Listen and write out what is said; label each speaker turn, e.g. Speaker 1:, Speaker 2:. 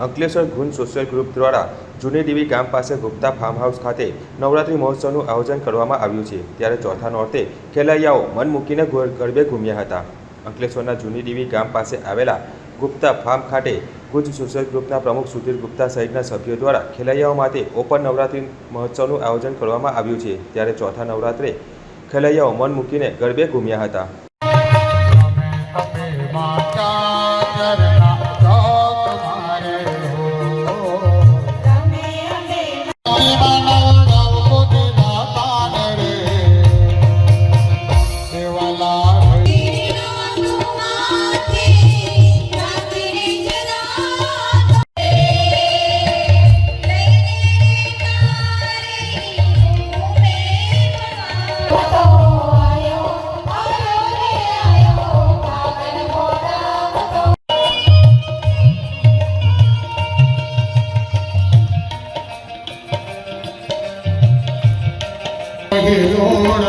Speaker 1: અંકલેશ્વર ગુંજ social group દ્વારા જૂની દેવી ગામ પાસે ગુપ્તા ફાર્મ હાઉસ ખાતે નવરાત્રિ મહોત્સવનું આયોજન કરવામાં આવ્યું છે. ત્યારે ચોથા નોરતે ખેલૈયાઓ મન મૂકીને ગરબે ઘૂમ્યા હતા. અંકલેશ્વરના જૂની દેવી ગામ પાસે આવેલા ગુપ્તા ફાર્મ ખાતે ગુજ સોશિયલ ગ્રુપના પ્રમુખ સુધીર ગુપ્તા સહિતના સભ્યો દ્વારા ખેલૈયાઓ માટે ઓપન નવરાત્રી મહોત્સવનું આયોજન કરવામાં આવ્યું છે. ત્યારે ચોથા નવરાત્રે ખેલૈયાઓ મન મૂકીને ગરબે ઘૂમ્યા હતા.
Speaker 2: મને